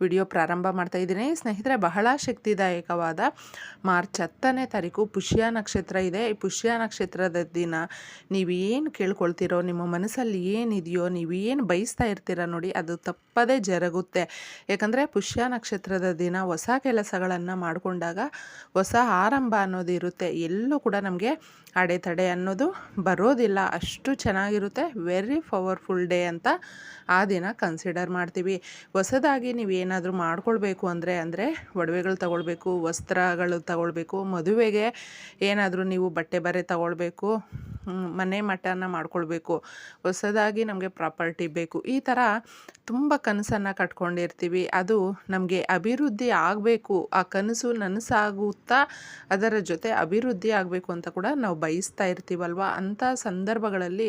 Video ಪ್ರಾರಂಭ ಮಾಡ್ತಾ ಇದ್ದೀನಿ. ಸ್ನೇಹಿತರೆ, ಬಹಳ ಶಕ್ತಿದಾಯಕವಾದ ಮಾರ್ಚ್ ಹತ್ತನೇ ತಾರೀಕು ಪುಷ್ಯ ನಕ್ಷತ್ರ ಇದೆ. ಈ ಪುಷ್ಯ ನಕ್ಷತ್ರದ ದಿನ ನೀವೇನು ಕೇಳ್ಕೊಳ್ತೀರೋ, ನಿಮ್ಮ ಮನಸ್ಸಲ್ಲಿ ಏನಿದೆಯೋ ನೀವೇನು ಬಯಸ್ತಾ ಇರ್ತೀರ ನೋಡಿ ಅದು ತಪ್ಪದೇ ಜರುಗುತ್ತೆ. ಯಾಕಂದರೆ ಪುಷ್ಯ ನಕ್ಷತ್ರದ ದಿನ ಹೊಸ ಕೆಲಸಗಳನ್ನು ಮಾಡಿಕೊಂಡಾಗ ಹೊಸ ಆರಂಭ ಅನ್ನೋದು ಇರುತ್ತೆ. ಎಲ್ಲೂ ಕೂಡ ನಮಗೆ ಅಡೆತಡೆ ಅನ್ನೋದು ಬರೋದಿಲ್ಲ. ಅಷ್ಟು ಚೆನ್ನಾಗಿರುತ್ತೆ. ವೆರಿ ಪವರ್ಫುಲ್ ಡೇ ಅಂತ ಆ ದಿನ ಕನ್ಸಿಡರ್ ಮಾಡ್ತೀವಿ. ಹೊಸದಾಗಿ ನೀವು ಏನಾದರೂ ಮಾಡ್ಕೊಳ್ಬೇಕು ಅಂದರೆ ಅಂದರೆ ಒಡವೆಗಳು ತಗೊಳ್ಬೇಕು ವಸ್ತ್ರಗಳು ತಗೊಳ್ಬೇಕು ಮದುವೆಗೆ ಏನಾದರೂ ನೀವು ಬಟ್ಟೆ ಬರೆ ತಗೊಳ್ಬೇಕು ಮನೆ ಮಠನ ಮಾಡ್ಕೊಳ್ಬೇಕು, ಹೊಸದಾಗಿ ನಮಗೆ ಪ್ರಾಪರ್ಟಿ ಬೇಕು, ಈ ಥರ ತುಂಬ ಕನಸನ್ನು ಕಟ್ಕೊಂಡಿರ್ತೀವಿ. ಅದು ನಮಗೆ ಅಭಿವೃದ್ಧಿ ಆಗಬೇಕು, ಆ ಕನಸು ನನಸಾಗುತ್ತಾ ಅದರ ಜೊತೆ ಅಭಿವೃದ್ಧಿ ಆಗಬೇಕು ಅಂತ ಕೂಡ ನಾವು ಬಯಸ್ತಾ ಇರ್ತೀವಲ್ವ? ಅಂಥ ಸಂದರ್ಭಗಳಲ್ಲಿ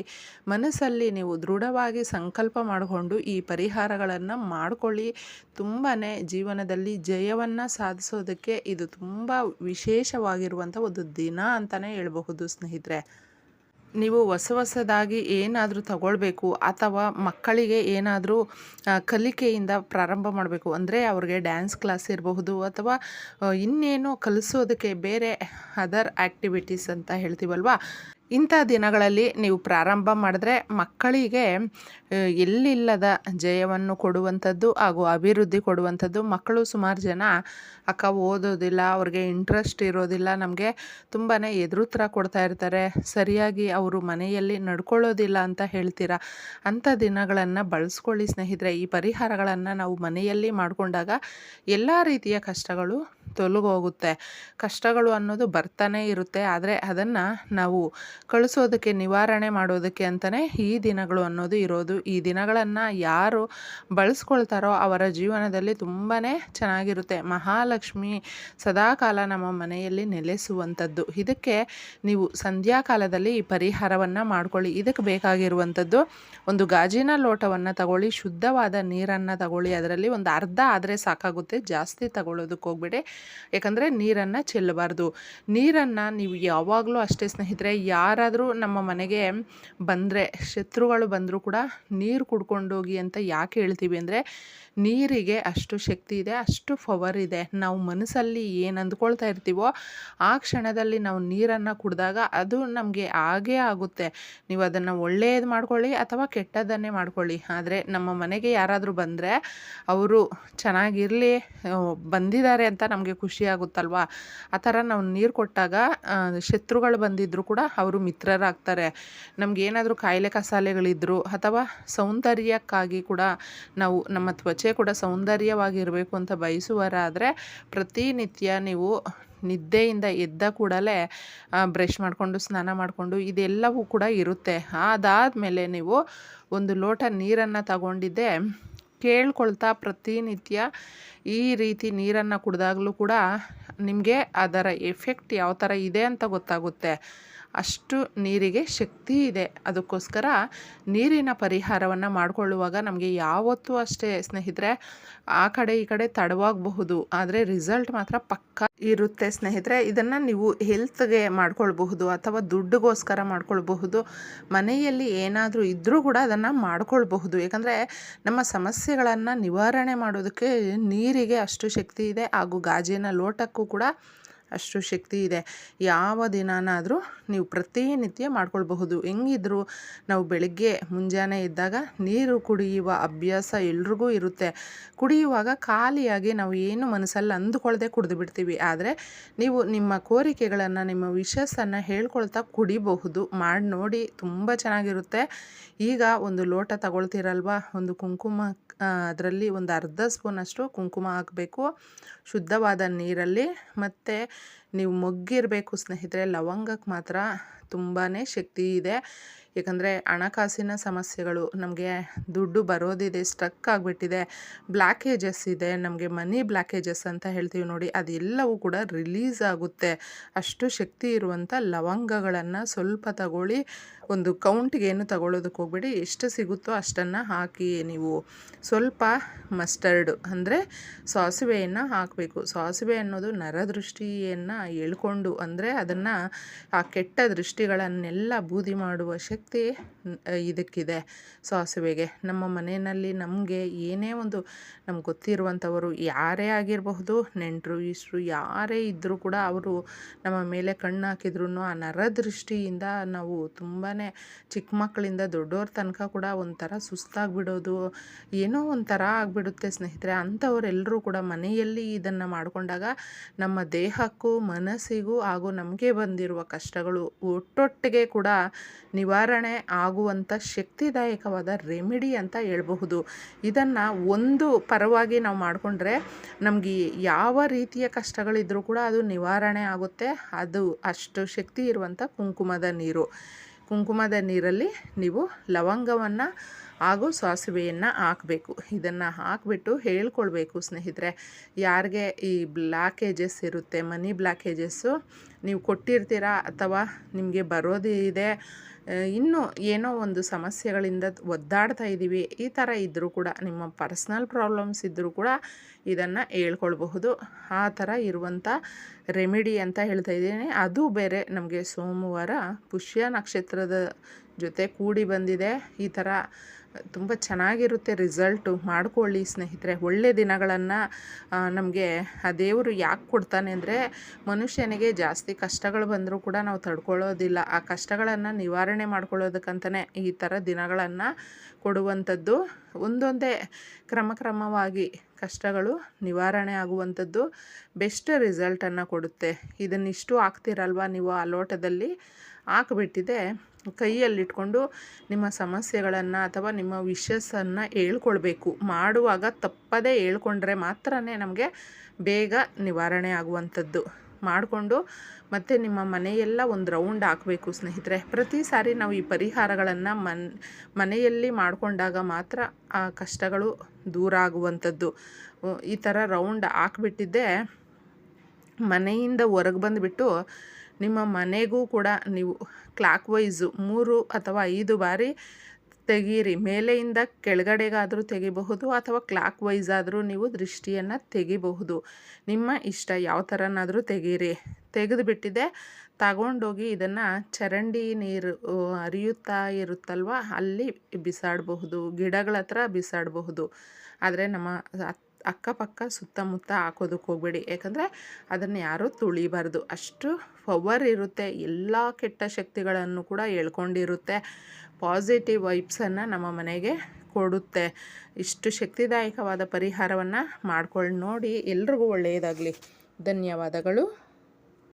ಮನಸ್ಸಲ್ಲಿ ನೀವು ದೃಢವಾಗಿ ಸಂಕಲ್ಪ ಮಾಡಿಕೊಂಡು ಈ ಪರಿಹಾರಗಳನ್ನು ಮಾಡ್ಕೊಳ್ಳಿ. ತುಂಬಾ ಜೀವನದಲ್ಲಿ ಜಯವನ್ನು ಸಾಧಿಸೋದಕ್ಕೆ ಇದು ತುಂಬ ವಿಶೇಷವಾಗಿರುವಂಥ ಒಂದು ದಿನ ಅಂತಲೇ ಹೇಳಬಹುದು ಸ್ನೇಹಿತರೆ. ನೀವು ಹೊಸ ಹೊಸದಾಗಿ ಏನಾದರೂ ತಗೊಳ್ಬೇಕು ಅಥವಾ ಮಕ್ಕಳಿಗೆ ಏನಾದರೂ ಕಲಿಕೆಯಿಂದ ಪ್ರಾರಂಭ ಮಾಡಬೇಕು ಅಂದರೆ ಅವ್ರಿಗೆ ಡ್ಯಾನ್ಸ್ ಕ್ಲಾಸ್ ಇರಬಹುದು ಅಥವಾ ಇನ್ನೇನು ಕಲಿಸೋದಕ್ಕೆ ಬೇರೆ ಅದರ್ ಆ್ಯಕ್ಟಿವಿಟೀಸ್ ಅಂತ ಹೇಳ್ತೀವಲ್ವಾ? ಇಂಥ ದಿನಗಳಲ್ಲಿ ನೀವು ಪ್ರಾರಂಭ ಮಾಡಿದ್ರೆ ಮಕ್ಕಳಿಗೆ ಎಲ್ಲಿಲ್ಲದ ಜಯವನ್ನು ಕೊಡುವಂಥದ್ದು ಹಾಗೂ ಅಭಿವೃದ್ಧಿ ಕೊಡುವಂಥದ್ದು ಮಕ್ಕಳು ಸುಮಾರು ಜನ ಅಕ್ಕ ಓದೋದಿಲ್ಲ, ಅವ್ರಿಗೆ ಇಂಟ್ರೆಸ್ಟ್ ಇರೋದಿಲ್ಲ, ನಮಗೆ ತುಂಬಾ ಎದುರುತ್ತರ ಕೊಡ್ತಾ ಇರ್ತಾರೆ. ಸರಿಯಾಗಿ ಅವರು ಮನೆಯಲ್ಲಿ ನಡ್ಕೊಳ್ಳೋದಿಲ್ಲ ಅಂತ ಹೇಳ್ತೀರಾ? ಅಂಥ ದಿನಗಳನ್ನು ಬಳಸ್ಕೊಳ್ಳಿ ಸ್ನೇಹಿತರೆ. ಈ ಪರಿಹಾರಗಳನ್ನು ನಾವು ಮನೆಯಲ್ಲಿ ಮಾಡಿಕೊಂಡಾಗ ಎಲ್ಲ ರೀತಿಯ ಕಷ್ಟಗಳು ತೊಲಗೋಗುತ್ತೆ. ಕಷ್ಟಗಳು ಅನ್ನೋದು ಬರ್ತಾನೆ ಇರುತ್ತೆ. ಆದರೆ ಅದನ್ನು ನಾವು ಕಳಿಸೋದಕ್ಕೆ, ನಿವಾರಣೆ ಮಾಡೋದಕ್ಕೆ ಅಂತಲೇ ಈ ದಿನಗಳು ಅನ್ನೋದು ಇರೋದು. ಈ ದಿನಗಳನ್ನು ಯಾರು ಬಳಸ್ಕೊಳ್ತಾರೋ ಅವರ ಜೀವನದಲ್ಲಿ ತುಂಬಾ ಚೆನ್ನಾಗಿರುತ್ತೆ. ಮಹಾಲಕ್ಷ್ಮಿ ಸದಾಕಾಲ ನಮ್ಮ ಮನೆಯಲ್ಲಿ ನೆಲೆಸುವಂಥದ್ದು. ಇದಕ್ಕೆ ನೀವು ಸಂಧ್ಯಾಕಾಲದಲ್ಲಿ ಈ ಪರಿಹಾರವನ್ನು ಮಾಡ್ಕೊಳ್ಳಿ. ಇದಕ್ಕೆ ಬೇಕಾಗಿರುವಂಥದ್ದು ಒಂದು ಗಾಜಿನ ಲೋಟವನ್ನು ತಗೊಳ್ಳಿ, ಶುದ್ಧವಾದ ನೀರನ್ನು ತಗೊಳ್ಳಿ. ಅದರಲ್ಲಿ ಒಂದು ಅರ್ಧ ಆದರೆ ಸಾಕಾಗುತ್ತೆ. ಜಾಸ್ತಿ ತಗೊಳ್ಳೋದಕ್ಕೆ ಹೋಗ್ಬೇಡಿ. ಯಾಕಂದರೆ ನೀರನ್ನು ಚೆಲ್ಲಬಾರ್ದು. ನೀರನ್ನು ನೀವು ಯಾವಾಗಲೂ ಅಷ್ಟೇ ಸ್ನೇಹಿತರೆ, ಯಾರಾದರೂ ನಮ್ಮ ಮನೆಗೆ ಬಂದರೆ, ಶತ್ರುಗಳು ಬಂದರೂ ಕೂಡ ನೀರು ಕುಡ್ಕೊಂಡೋಗಿ ಅಂತ ಯಾಕೆ ಹೇಳ್ತೀವಿ ಅಂದರೆ, ನೀರಿಗೆ ಅಷ್ಟು ಶಕ್ತಿ ಇದೆ, ಅಷ್ಟು ಪವರ್ ಇದೆ. ನಾವು ಮನಸ್ಸಲ್ಲಿ ಏನು ಅಂದ್ಕೊಳ್ತಾ ಇರ್ತೀವೋ, ಆ ಕ್ಷಣದಲ್ಲಿ ನಾವು ನೀರನ್ನು ಕುಡಿದಾಗ ಅದು ನಮಗೆ ಆಗೇ ಆಗುತ್ತೆ. ನೀವು ಅದನ್ನು ಒಳ್ಳೆಯದು ಮಾಡ್ಕೊಳ್ಳಿ ಅಥವಾ ಕೆಟ್ಟದನ್ನೇ ಮಾಡ್ಕೊಳ್ಳಿ. ಆದರೆ ನಮ್ಮ ಮನೆಗೆ ಯಾರಾದರೂ ಬಂದರೆ, ಅವರು ಚೆನ್ನಾಗಿರಲಿ ಬಂದಿದ್ದಾರೆ ಅಂತ ನಮಗೆ ಖುಷಿ ಆಗುತ್ತಲ್ವಾ? ಆ ಥರ ನಾವು ನೀರು ಕೊಟ್ಟಾಗ ಶತ್ರುಗಳು ಬಂದಿದ್ದರೂ ಕೂಡ ಅವರು ಮಿತ್ರರಾಗ್ತಾರೆ. ನಮ್ಗೆ ಏನಾದರೂ ಕಾಯಿಲೆ ಕಸಾಲೆಗಳಿದ್ದರು ಅಥವಾ ಸೌಂದರ್ಯಕ್ಕಾಗಿ ಕೂಡ ನಾವು ನಮ್ಮ ತ್ವಚೆ ಕೂಡ ಸೌಂದರ್ಯವಾಗಿರಬೇಕು ಅಂತ ಬಯಸುವರಾದರೆ ಪ್ರತಿನಿತ್ಯ ನೀವು ನಿದ್ದೆಯಿಂದ ಎದ್ದ ಕೂಡಲೇ ಬ್ರಷ್ ಮಾಡಿಕೊಂಡು, ಸ್ನಾನ ಮಾಡಿಕೊಂಡು ಇದೆಲ್ಲವೂ ಕೂಡ ಇರುತ್ತೆ. ಅದಾದಮೇಲೆ ನೀವು ಒಂದು ಲೋಟ ನೀರನ್ನು ತಗೊಂಡಿದ್ದೆ ಕೇಳ್ಕೊಳ್ತಾ ಪ್ರತಿನಿತ್ಯ ಈ ರೀತಿ ನೀರನ್ನು ಕುಡಿದಾಗಲೂ ಕೂಡ ನಿಮಗೆ ಅದರ ಎಫೆಕ್ಟ್ ಯಾವ ಥರ ಇದೆ ಅಂತ ಗೊತ್ತಾಗುತ್ತೆ. ಅಷ್ಟು ನೀರಿಗೆ ಶಕ್ತಿ ಇದೆ. ಅದಕ್ಕೋಸ್ಕರ ನೀರಿನ ಪರಿಹಾರವನ್ನು ಮಾಡಿಕೊಳ್ಳುವಾಗ ನಮಗೆ ಯಾವತ್ತೂ ಅಷ್ಟೇ ಸ್ನೇಹಿತರೆ, ಆ ಕಡೆ ಈ ಕಡೆ ತಡವಾಗಬಹುದು. ಆದರೆ ರಿಸಲ್ಟ್ ಮಾತ್ರ ಪಕ್ಕ ಇರುತ್ತೆ ಸ್ನೇಹಿತರೆ. ಇದನ್ನು ನೀವು ಹೆಲ್ತ್ಗೆ ಮಾಡ್ಕೊಳ್ಬಹುದು ಅಥವಾ ದುಡ್ಡುಗೋಸ್ಕರ ಮಾಡ್ಕೊಳ್ಬಹುದು. ಮನೆಯಲ್ಲಿ ಏನಾದರೂ ಇದ್ದರೂ ಕೂಡ ಅದನ್ನು ಮಾಡ್ಕೊಳ್ಬಹುದು. ಯಾಕಂದರೆ ನಮ್ಮ ಸಮಸ್ಯೆಗಳನ್ನು ನಿವಾರಣೆ ಮಾಡೋದಕ್ಕೆ ನೀರಿಗೆ ಅಷ್ಟು ಶಕ್ತಿ ಇದೆ. ಹಾಗೂ ಗಾಜಿನ ಲೋಟಕ್ಕೂ ಕೂಡ ಅಷ್ಟು ಶಕ್ತಿ ಇದೆ. ಯಾವ ದಿನಾನಾದರೂ ನೀವು ಪ್ರತಿನಿತ್ಯ ಮಾಡ್ಕೊಳ್ಬಹುದು. ಹೆಂಗಿದ್ರು ನಾವು ಬೆಳಗ್ಗೆ ಮುಂಜಾನೆ ಇದ್ದಾಗ ನೀರು ಕುಡಿಯುವ ಅಭ್ಯಾಸ ಎಲ್ರಿಗೂ ಇರುತ್ತೆ. ಕುಡಿಯುವಾಗ ಖಾಲಿಯಾಗಿ ನಾವು ಏನು ಮನಸ್ಸಲ್ಲಿ ಅಂದುಕೊಳ್ಳದೆ ಕುಡಿದು ಬಿಡ್ತೀವಿ. ಆದರೆ ನೀವು ನಿಮ್ಮ ಕೋರಿಕೆಗಳನ್ನು, ನಿಮ್ಮ ವಿಶಸ್ಸನ್ನು ಹೇಳ್ಕೊಳ್ತಾ ಕುಡಿಬಹುದು. ಮಾಡಿ ನೋಡಿ ತುಂಬ ಚೆನ್ನಾಗಿರುತ್ತೆ. ಈಗ ಒಂದು ಲೋಟ ತಗೊಳ್ತೀರಲ್ವ? ಒಂದು ಕುಂಕುಮ ಅದರಲ್ಲಿ ಒಂದು ಅರ್ಧ ಸ್ಪೂನಷ್ಟು ಕುಂಕುಮ ಹಾಕಬೇಕು. ಶುದ್ಧವಾದ ನೀರಲ್ಲಿ ಮತ್ತು ನೀವು ಮೊಗ್ಗಿರಬೇಕು ಸ್ನೇಹಿತರೆ ಲವಂಗಕ್ಕೆ ಮಾತ್ರ ತುಂಬಾ ಶಕ್ತಿ ಇದೆ. ಏಕೆಂದರೆ ಹಣಕಾಸಿನ ಸಮಸ್ಯೆಗಳು ನಮಗೆ ದುಡ್ಡು ಬರೋದಿದೆ, ಸ್ಟ್ರಕ್ ಆಗಿಬಿಟ್ಟಿದೆ. ಬ್ಲ್ಯಾಕೇಜಸ್ ಇದೆ, ನಮಗೆ ಮನಿ ಬ್ಲ್ಯಾಕೇಜಸ್ ಅಂತ ಹೇಳ್ತೀವಿ ನೋಡಿ, ಅದೆಲ್ಲವೂ ಕೂಡ ರಿಲೀಸ್ ಆಗುತ್ತೆ. ಅಷ್ಟು ಶಕ್ತಿ ಇರುವಂಥ ಲವಂಗಗಳನ್ನು ಸ್ವಲ್ಪ ತಗೊಳ್ಳಿ, ಒಂದು ಕೌಂಟ್ಗೆ ಏನು ತಗೊಳ್ಳೋದಕ್ಕೆ ಹೋಗ್ಬೇಡಿ, ಎಷ್ಟು ಸಿಗುತ್ತೋ ಅಷ್ಟನ್ನು ಹಾಕಿ ನೀವು ಸ್ವಲ್ಪ ಮಸ್ಟರ್ಡ್ ಅಂದರೆ ಸಾಸಿವೆಯನ್ನು ಹಾಕಬೇಕು. ಸಾಸಿವೆ ಅನ್ನೋದು ನರದೃಷ್ಟಿಯನ್ನು ಎಳ್ಕೊಂಡು ಅಂದರೆ ಅದನ್ನು ಆ ಕೆಟ್ಟ ದೃಷ್ಟಿಗಳನ್ನೆಲ್ಲ ಬೂದಿ ಮಾಡುವ ಶಕ್ತಿ ಇದಕ್ಕಿದೆ. ಸಾಸಿವೆಗೆ ನಮ್ಮ ಮನೆಯಲ್ಲಿ ನಮಗೆ ಏನೇ ಒಂದು ನಮ್ಗೆ ಗೊತ್ತಿರುವಂಥವರು ಯಾರೇ ಆಗಿರಬಹುದು, ನೆಂಟರು, ಇಷ್ಟರು ಯಾರೇ ಇದ್ದರೂ ಕೂಡ ಅವರು ನಮ್ಮ ಮೇಲೆ ಕಣ್ಣು ಹಾಕಿದ್ರು ಆ ನರದೃಷ್ಟಿಯಿಂದ ನಾವು ತುಂಬಾ ಚಿಕ್ಕ ಮಕ್ಕಳಿಂದ ದೊಡ್ಡವ್ರ ತನಕ ಕೂಡ ಒಂಥರ ಸುಸ್ತಾಗಿಬಿಡೋದು, ಏನೋ ಒಂಥರ ಆಗಿಬಿಡುತ್ತೆ ಸ್ನೇಹಿತರೆ. ಅಂಥವರೆಲ್ಲರೂ ಕೂಡ ಮನೆಯಲ್ಲಿ ಇದನ್ನು ಮಾಡಿಕೊಂಡಾಗ ನಮ್ಮ ದೇಹಕ್ಕೂ, ಮನಸ್ಸಿಗೂ ಹಾಗೂ ನಮಗೆ ಬಂದಿರುವ ಕಷ್ಟಗಳು ಒಟ್ಟೊಟ್ಟಿಗೆ ಕೂಡ ನಿವಾರಣೆ ಆಗುವಂಥ ಶಕ್ತಿದಾಯಕವಾದ ರೆಮಿಡಿ ಅಂತ ಹೇಳಬಹುದು. ಇದನ್ನು ಒಂದು ಪರವಾಗಿ ನಾವು ಮಾಡಿಕೊಂಡ್ರೆ ನಮಗೆ ಯಾವ ರೀತಿಯ ಕಷ್ಟಗಳಿದ್ರೂ ಕೂಡ ಅದು ನಿವಾರಣೆ ಆಗುತ್ತೆ. ಅದು ಅಷ್ಟು ಶಕ್ತಿ ಇರುವಂಥ ಕುಂಕುಮದ ನೀರು. ಕುಂಕುಮದ ನೀರಲ್ಲಿ ನೀವು ಲವಂಗವನ್ನು ಹಾಗೂ ಸಾಸಿವೆಯನ್ನು ಹಾಕಬೇಕು. ಇದನ್ನು ಹಾಕಿಬಿಟ್ಟು ಹೇಳ್ಕೊಳ್ಬೇಕು ಸ್ನೇಹಿತರೆ. ಯಾರಿಗೆ ಈ ಬ್ಲಾಕೇಜಸ್ ಇರುತ್ತೆ, ಮನಿ ಬ್ಲಾಕೇಜಸ್ಸು ನೀವು ಕೊಟ್ಟಿರ್ತೀರಾ ಅಥವಾ ನಿಮಗೆ ಬರೋದಿದೆ ಇನ್ನೂ ಏನೋ ಒಂದು ಸಮಸ್ಯೆಗಳಿಂದ ಒದ್ದಾಡ್ತಾ ಇದ್ದೀವಿ ಈ ಥರ ಇದ್ದರೂ ಕೂಡ, ನಿಮ್ಮ ಪರ್ಸ್ನಲ್ ಪ್ರಾಬ್ಲಮ್ಸ್ ಇದ್ದರೂ ಕೂಡ ಇದನ್ನು ಹೇಳ್ಕೊಳ್ಬಹುದು. ಆ ಥರ ಇರುವಂಥ ರೆಮಿಡಿ ಅಂತ ಹೇಳ್ತಾ ಇದ್ದೀನಿ. ಅದು ಬೇರೆ ನಮಗೆ ಸೋಮವಾರ ಪುಷ್ಯ ನಕ್ಷತ್ರದ ಜೊತೆ ಕೂಡಿ ಬಂದಿದೆ. ಈ ಥರ ತುಂಬ ಚೆನ್ನಾಗಿರುತ್ತೆ ರಿಸಲ್ಟು. ಮಾಡ್ಕೊಳ್ಳಿ ಸ್ನೇಹಿತರೆ, ಒಳ್ಳೆ ದಿನಗಳನ್ನು ನಮಗೆ, ಆ ದೇವರು ಯಾಕೆ ಕೊಡ್ತಾನೆ ಅಂದರೆ, ಮನುಷ್ಯನಿಗೆ ಜಾಸ್ತಿ ಕಷ್ಟಗಳು ಬಂದರೂ ಕೂಡ ನಾವು ತಡ್ಕೊಳ್ಳೋದಿಲ್ಲ. ಆ ಕಷ್ಟಗಳನ್ನು ನಿವಾರಣೆ ಮಾಡ್ಕೊಳ್ಳೋದಕ್ಕಂತಲೇ ಈ ಥರ ದಿನಗಳನ್ನು ಕೊಡುವಂಥದ್ದು. ಒಂದೊಂದೇ ಕ್ರಮಕ್ರಮವಾಗಿ ಕಷ್ಟಗಳು ನಿವಾರಣೆ ಆಗುವಂಥದ್ದು ಬೆಸ್ಟ್ ರಿಸಲ್ಟನ್ನು ಕೊಡುತ್ತೆ. ಇದನ್ನಿಷ್ಟು ಹಾಕ್ತಿರಲ್ವ ನೀವು ಆ ಲೋಟದಲ್ಲಿ? ಹಾಕ್ಬಿಟ್ಟಿದೆ ಕೈಯಲ್ಲಿಟ್ಕೊಂಡು ನಿಮ್ಮ ಸಮಸ್ಯೆಗಳನ್ನು ಅಥವಾ ನಿಮ್ಮ ವಿಷಸ್ಸನ್ನು ಹೇಳ್ಕೊಳ್ಬೇಕು. ಮಾಡುವಾಗ ತಪ್ಪದೇ ಹೇಳ್ಕೊಂಡ್ರೆ ಮಾತ್ರ ನಮಗೆ ಬೇಗ ನಿವಾರಣೆ ಆಗುವಂಥದ್ದು. ಮಾಡಿಕೊಂಡು ಮತ್ತು ನಿಮ್ಮ ಮನೆಯೆಲ್ಲ ಒಂದು ರೌಂಡ್ ಹಾಕಬೇಕು ಸ್ನೇಹಿತರೆ. ಪ್ರತಿ ಸಾರಿ ನಾವು ಈ ಪರಿಹಾರಗಳನ್ನು ಮನ್, ಮನೆಯಲ್ಲಿ ಮಾಡಿಕೊಂಡಾಗ ಮಾತ್ರ ಆ ಕಷ್ಟಗಳು ದೂರ ಆಗುವಂಥದ್ದು. ಈ ಥರ ರೌಂಡ್ ಹಾಕ್ಬಿಟ್ಟಿದ್ದೆ ಮನೆಯಿಂದ ಹೊರಗೆ ಬಂದುಬಿಟ್ಟು ನಿಮ್ಮ ಮನೆಗೂ ಕೂಡ ನೀವು ಕ್ಲಾಕ್ ವೈಸು ಮೂರು ಅಥವಾ ಐದು ಬಾರಿ ತೆಗೀರಿ. ಮೇಲೆಯಿಂದ ಕೆಳಗಡೆಗಾದರೂ ತೆಗಿಬಹುದು ಅಥವಾ ಕ್ಲಾಕ್ ವೈಸ್ ಆದರೂ ನೀವು ದೃಷ್ಟಿಯನ್ನು ತೆಗಿಬಹುದು. ನಿಮ್ಮ ಇಷ್ಟ ಯಾವ ಥರನಾದರೂ ತೆಗೀರಿ. ತೆಗೆದು ಬಿಟ್ಟಿದೆ ತಗೊಂಡೋಗಿ ಇದನ್ನು ಚರಂಡಿ ನೀರು ಹರಿಯುತ್ತಾ ಇರುತ್ತಲ್ವ? ಅಲ್ಲಿ ಬಿಸಾಡಬಹುದು. ಗಿಡಗಳ ಹತ್ರ ಬಿಸಾಡಬಹುದು. ಆದರೆ ನಮ್ಮ ಅಕ್ಕಪಕ್ಕ ಸುತ್ತಮುತ್ತ ಹಾಕೋದಕ್ಕೆ ಹೋಗಬೇಡಿ. ಯಾಕಂದರೆ ಅದನ್ನು ಯಾರೂ ತುಳಿಬಾರ್ದು. ಅಷ್ಟು ಪವರ್ ಇರುತ್ತೆ. ಎಲ್ಲ ಕೆಟ್ಟ ಶಕ್ತಿಗಳನ್ನು ಕೂಡ ಹೇಳ್ಕೊಂಡಿರುತ್ತೆ. ಪಾಸಿಟಿವ್ ವೈಬ್ಸನ್ನು ನಮ್ಮ ಮನೆಗೆ ಕೊಡುತ್ತೆ. ಇಷ್ಟು ಶಕ್ತಿದಾಯಕವಾದ ಪರಿಹಾರವನ್ನು ಮಾಡ್ಕೊಳ್ಳಿ ನೋಡಿ. ಎಲ್ರಿಗೂ ಒಳ್ಳೆಯದಾಗಲಿ. ಧನ್ಯವಾದಗಳು.